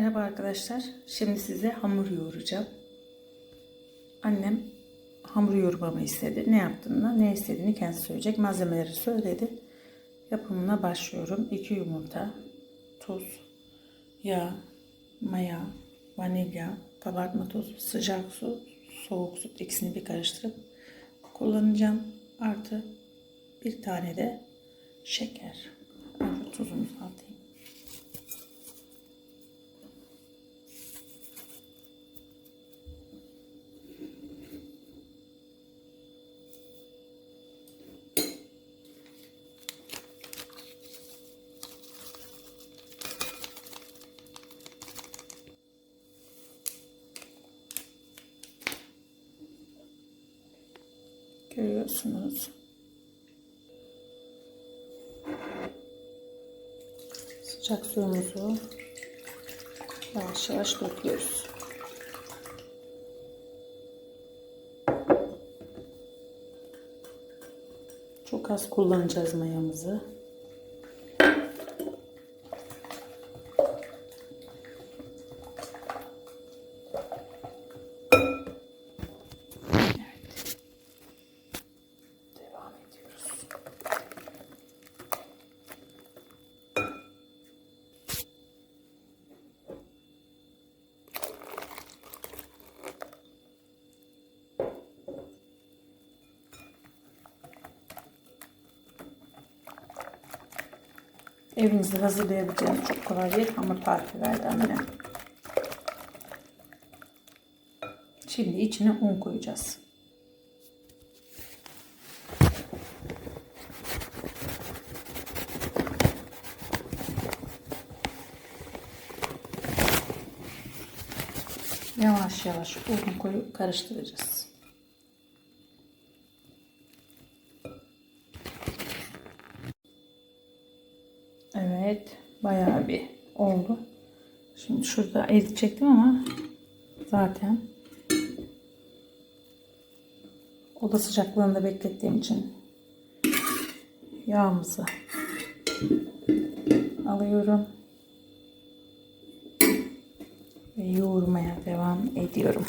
Merhaba arkadaşlar. Şimdi size hamur yoğuracağım. Annem hamur yoğurmamı istedi. Ne yaptığını, ne istediğini kendisi söyleyecek. Malzemeleri söyledi. Yapımına başlıyorum. 2 yumurta, tuz, yağ, maya, vanilya, kabartma tozu, sıcak su, soğuk su ikisini bir karıştırıp kullanacağım. Artı bir tane de şeker. Tuzumuzu atayım. Görüyorsunuz. Sıcak suyumuzu yavaş yavaş döküyoruz. Çok az kullanacağız mayamızı. Evinizde hazırlayabileceğiniz çok kolay bir hamur tarifi verdi annem. Şimdi içine un koyacağız. Yavaş yavaş un koyup karıştıracağız. Evet, bayağı bir oldu. Şimdi şurada eritecektim ama zaten oda sıcaklığında beklettiğim için yağımızı alıyorum ve yoğurmaya devam ediyorum.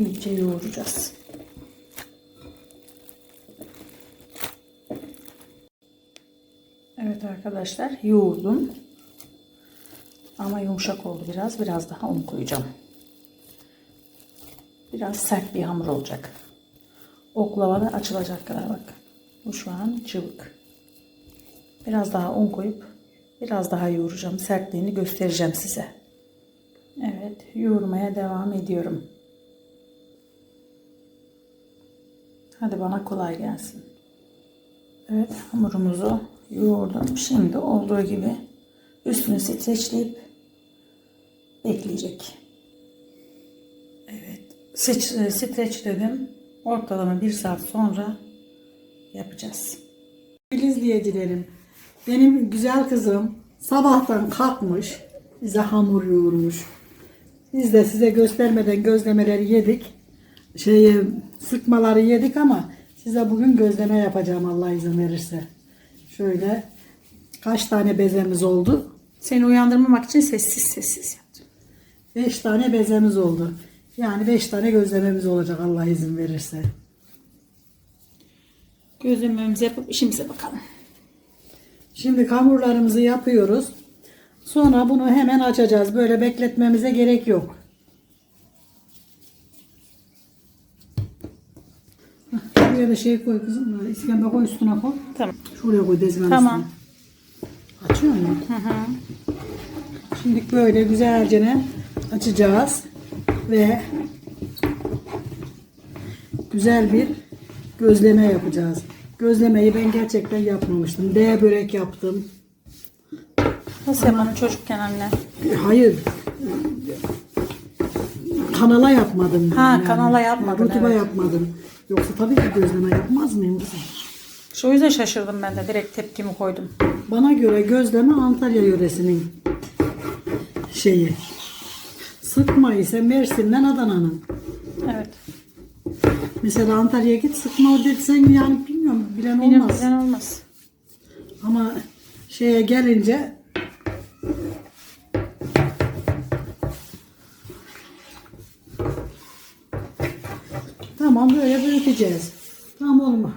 İyice yoğuracağız. Evet arkadaşlar yoğurdum. Ama yumuşak oldu biraz. Biraz daha un koyacağım. Biraz sert bir hamur olacak. Oklavada açılacak kadar bak. Bu şu an cıvık. Biraz daha un koyup biraz daha yoğuracağım. Sertliğini göstereceğim size. Evet yoğurmaya devam ediyorum. Hadi bana kolay gelsin. Evet hamurumuzu yoğurdum. Şimdi olduğu gibi üstünü streçleyip bekleyecek. Evet Streç, streçledim. Ortalama bir saat sonra yapacağız. İzleyicilerim, benim güzel kızım sabahtan kalkmış, bize hamur yoğurmuş. Biz de size göstermeden gözlemeleri yedik. Şeyi, sıkmaları yedik ama size bugün gözleme yapacağım Allah izin verirse. Şöyle kaç tane bezemiz oldu? Seni uyandırmamak için sessiz sessiz yaptım. 5 tane bezemiz oldu. Yani 5 tane gözlememiz olacak Allah izin verirse. Gözlememizi yapıp işimize bakalım. Şimdi hamurlarımızı yapıyoruz. Sonra bunu hemen açacağız. Böyle bekletmemize gerek yok. Şuraya da şey koy kızım. İskemle koy üstüne koy. Tamam. Şuraya koy dezmenin Tamam. üstüne. Açıyor mu? Şimdi böyle güzelce ne açacağız. Ve güzel bir gözleme yapacağız. Gözlemeyi ben gerçekten yapmamıştım. D börek yaptım. Nasıl yapalım çocukken anne? Hayır. Kanala yapmadım. Ha, kanala yapmadın, Rutuba evet. yapmadım. Yoksa tabii ki gözleme yapmaz mıyım kızım? Şu yüzden şaşırdım ben de. Direkt tepkimi koydum. Bana göre gözleme Antalya yöresinin şeyi. Sıkma ise Mersin'den Adana'nın. Evet. Mesela Antalya'ya git sıkma o desen yani bilmiyorum bilen olmaz. bilen olmaz. Ama şeye gelince Tamam böyle büyüteceğiz. Tamam oğlum.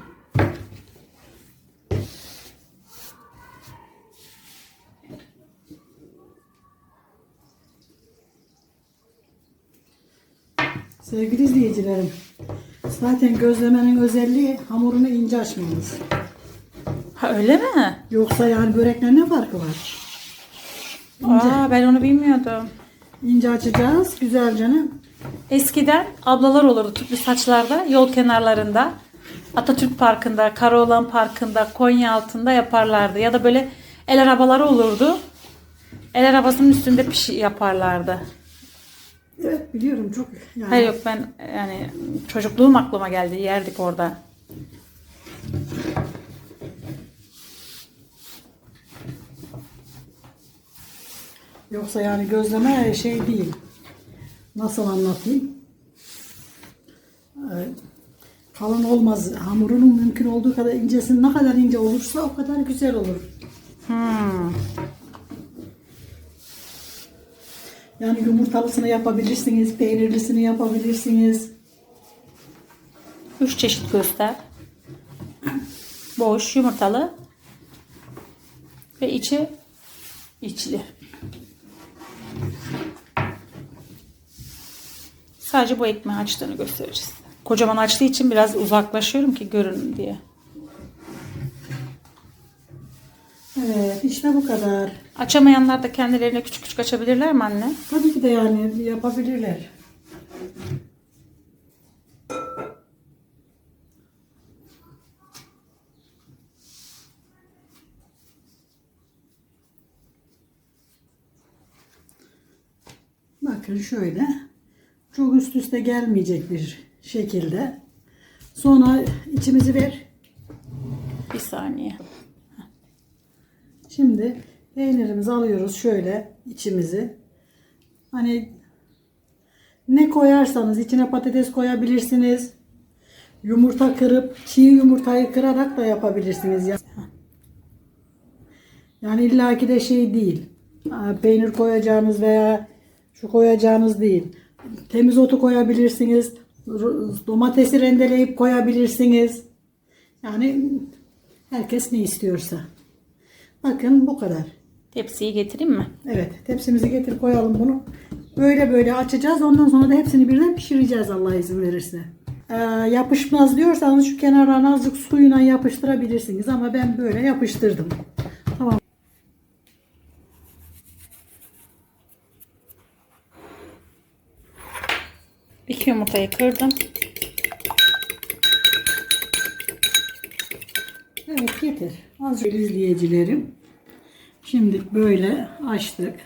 Sevgili izleyicilerim, zaten gözlemenin özelliği hamurunu ince açmamız. Ha öyle mi? Yoksa yani börekle ne farkı var? Aa ben onu bilmiyordum. İnce açacağız güzelce. ne? Eskiden ablalar olurdu tüplü saçlarda yol kenarlarında. Atatürk Parkı'nda, Karaoğlan Parkı'nda, Konya altında yaparlardı. Ya da böyle el arabaları olurdu. El arabasının üstünde pişi yaparlardı. Evet biliyorum çok yani. Hayır yok ben yani çocukluğum aklıma geldi. Yerdik orada. Yoksa yani gözleme şey değil. Nasıl anlatayım? Ee, kalın olmaz. Hamurunun mümkün olduğu kadar incesi ne kadar ince olursa o kadar güzel olur. Hmm. Yani yumurtalısını yapabilirsiniz, peynirlisini yapabilirsiniz. Üç çeşit göster. Boş, yumurtalı ve içi içli. Sadece bu ekmeği açtığını göstereceğiz. Kocaman açtığı için biraz uzaklaşıyorum ki görün diye. Evet işte bu kadar. Açamayanlar da kendilerine küçük küçük açabilirler mi anne? Tabii ki de yani yapabilirler. Bakın şöyle. Çok üst üste gelmeyecek bir şekilde. Sonra içimizi ver. Bir saniye. Şimdi peynirimizi alıyoruz şöyle içimizi. Hani ne koyarsanız içine patates koyabilirsiniz. Yumurta kırıp çiğ yumurtayı kırarak da yapabilirsiniz. ya. Yani illaki de şey değil. Peynir koyacağınız veya şu koyacağınız değil. Temiz otu koyabilirsiniz. Domatesi rendeleyip koyabilirsiniz. Yani herkes ne istiyorsa. Bakın bu kadar. Tepsiyi getireyim mi? Evet tepsimizi getir koyalım bunu. Böyle böyle açacağız. Ondan sonra da hepsini birden pişireceğiz Allah izin verirse. Ee, yapışmaz diyorsanız şu kenarlarına azıcık suyuna yapıştırabilirsiniz. Ama ben böyle yapıştırdım. Tamam. İki yumurtayı kırdım. Evet getir. Azıcık izleyicilerim. Şimdi böyle açtık.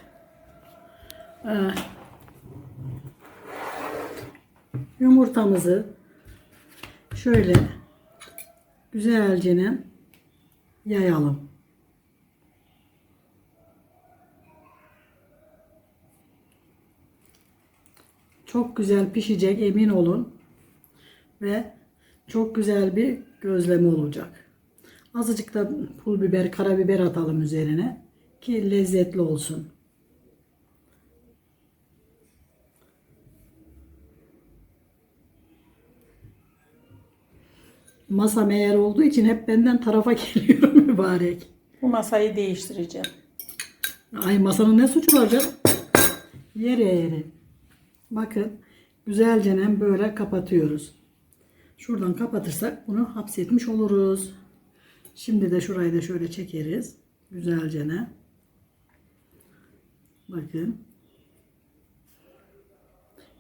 Ee, yumurtamızı şöyle güzelce yayalım. Çok güzel pişecek emin olun. Ve çok güzel bir gözleme olacak. Azıcık da pul biber, karabiber atalım üzerine ki lezzetli olsun. Masa meğer olduğu için hep benden tarafa geliyor mübarek. Bu masayı değiştireceğim. Ay masanın ne suçu var canım? Yere yere. Bakın güzelce böyle kapatıyoruz. Şuradan kapatırsak bunu hapsetmiş oluruz. Şimdi de şurayı da şöyle çekeriz. Güzelce Bakın.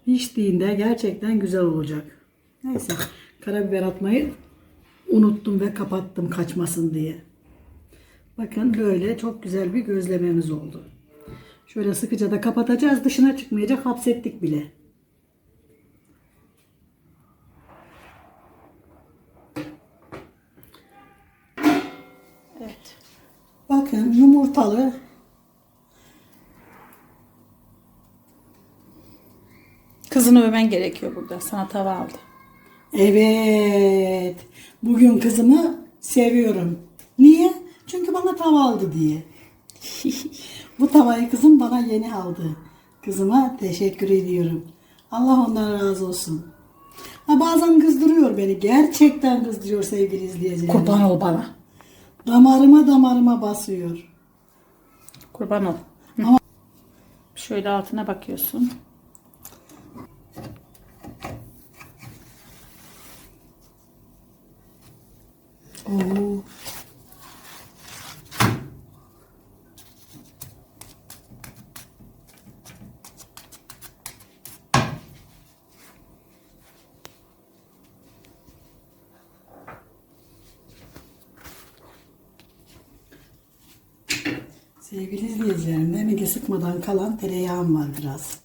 Piştiğinde gerçekten güzel olacak. Neyse karabiber atmayı unuttum ve kapattım kaçmasın diye. Bakın böyle çok güzel bir gözlememiz oldu. Şöyle sıkıca da kapatacağız. Dışına çıkmayacak. Hapsettik bile. Evet. Bakın yumurtalı Kızını övmen gerekiyor burada. Sana tava aldı. Evet. Bugün kızımı seviyorum. Niye? Çünkü bana tava aldı diye. Bu tavayı kızım bana yeni aldı. Kızıma teşekkür ediyorum. Allah ondan razı olsun. Ha bazen kızdırıyor beni. Gerçekten kızdırıyor sevgili izleyicilerim. Kurban ol bana. Damarıma damarıma basıyor. Kurban ol. Ama- Şöyle altına bakıyorsun. Oo. Sevgili izleyicilerim, deminki sıkmadan kalan tereyağım var biraz.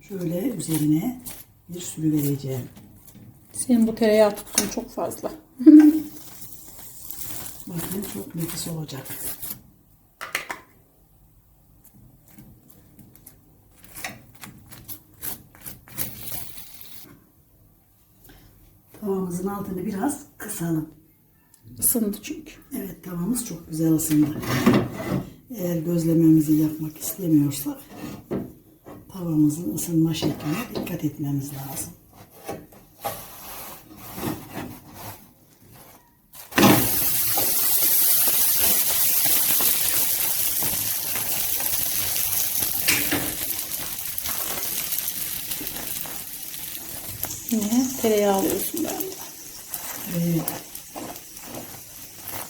Şöyle üzerine bir sürü vereceğim. Senin bu tereyağı tutkun çok fazla. Bakın çok nefis olacak. Tavamızın altını biraz kısalım. Isındı çünkü. Evet tavamız çok güzel ısındı. Eğer gözlememizi yapmak istemiyorsak tavamızın ısınma şekline dikkat etmemiz lazım. Yine tereyağı alıyorsun ben de. Evet.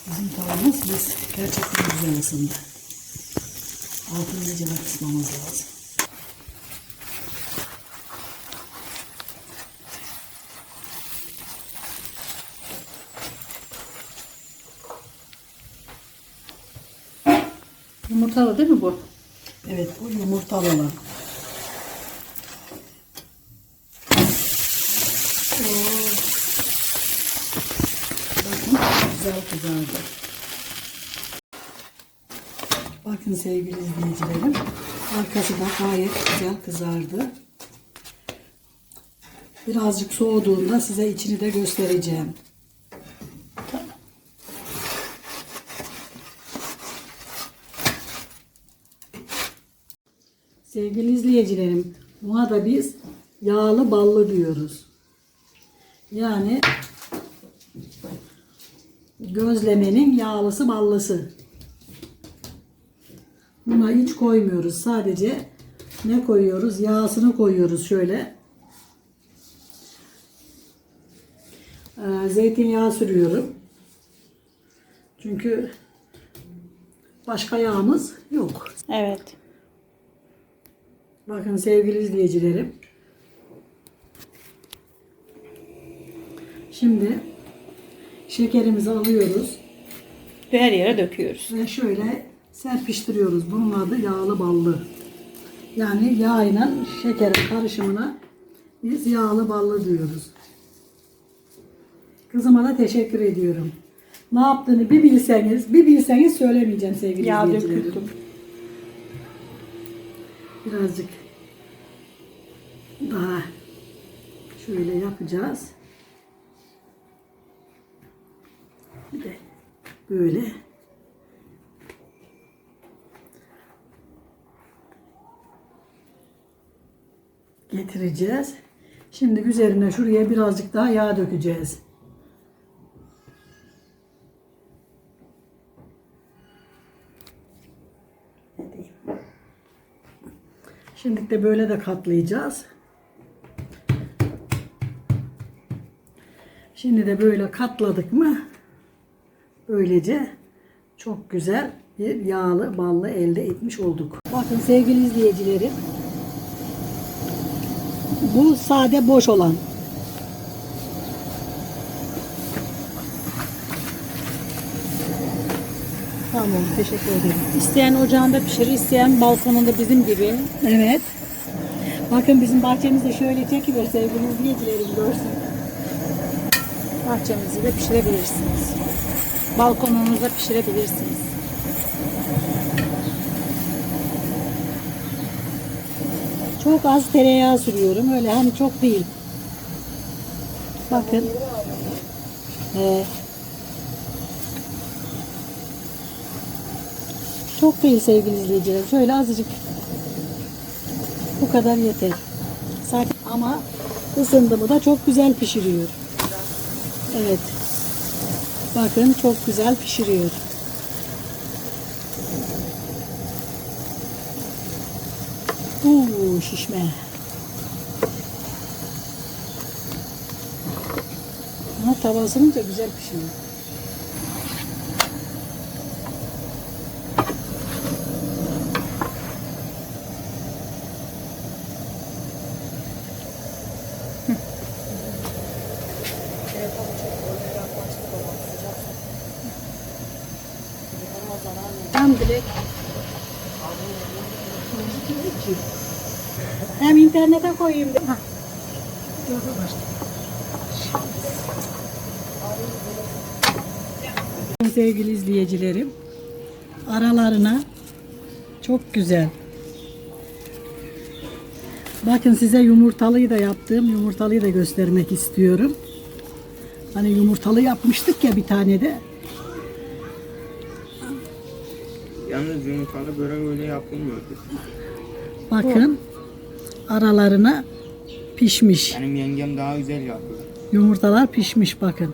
Bizim tavamız biz gerçekten güzel ısındı. Altını iyice kısmamız lazım. Yumurtalı değil mi bu? Evet bu yumurtalı olan. Bakın güzel kızardı. Bakın sevgili izleyicilerim. Arkası da gayet güzel kızardı. Birazcık soğuduğunda size içini de göstereceğim. Sevgili izleyicilerim, buna da biz yağlı ballı diyoruz. Yani gözlemenin yağlısı ballısı. Buna hiç koymuyoruz. Sadece ne koyuyoruz? Yağsını koyuyoruz şöyle. Ee, zeytinyağı sürüyorum. Çünkü başka yağımız yok. Evet. Bakın sevgili izleyicilerim. Şimdi şekerimizi alıyoruz Ve her yere döküyoruz. ve şöyle serpiştiriyoruz. Bunun adı yağlı ballı. Yani yağ ile şekerin karışımına biz yağlı ballı diyoruz. Kızıma da teşekkür ediyorum. Ne yaptığını bir bilseniz, bir bilseniz söylemeyeceğim sevgili Yağ izleyicilerim. döküldüm. Birazcık daha şöyle yapacağız. Bir de böyle getireceğiz. Şimdi üzerine şuraya birazcık daha yağ dökeceğiz. Şimdi de böyle de katlayacağız. Şimdi de böyle katladık mı böylece çok güzel bir yağlı ballı elde etmiş olduk. Bakın sevgili izleyicilerim bu sade boş olan. Tamam teşekkür ederim. İsteyen ocağında pişirir, isteyen balkonunda bizim gibi. Evet. Bakın bizim bahçemizde şöyle çekiver sevgili izleyicilerim görsün. Bahçemizi de pişirebilirsiniz. Balkonunuzda pişirebilirsiniz. Çok az tereyağı sürüyorum. Öyle hani çok değil. Bakın. Ee, çok değil sevgili izleyiciler. Şöyle azıcık. Bu kadar yeter. Sakin ama ısındı mı da çok güzel pişiriyor. Evet. Bakın çok güzel pişiriyor. Uuu şişme. Ama tava ısınınca güzel pişiyor. Koyayım. Ha. Sevgili izleyicilerim, aralarına çok güzel. Bakın size yumurtalıyı da yaptım. Yumurtalıyı da göstermek istiyorum. Hani yumurtalı yapmıştık ya bir tane de. Yalnız yumurtalı börek öyle yapılmıyordu. Bakın aralarına pişmiş. Benim yengem daha güzel yapıyor. Yumurtalar pişmiş bakın.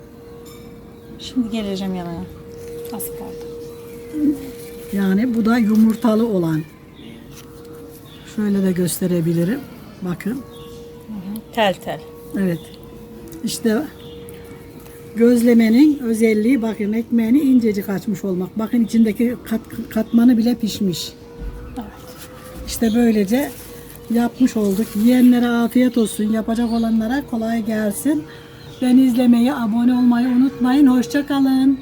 Şimdi geleceğim yanına. Az kaldı. Yani bu da yumurtalı olan. Şöyle de gösterebilirim. Bakın. Tel tel. Evet. İşte gözlemenin özelliği bakın ekmeğini incecik açmış olmak. Bakın içindeki kat, katmanı bile pişmiş. İşte böylece yapmış olduk. Yiyenlere afiyet olsun. Yapacak olanlara kolay gelsin. Beni izlemeyi, abone olmayı unutmayın. Hoşça kalın.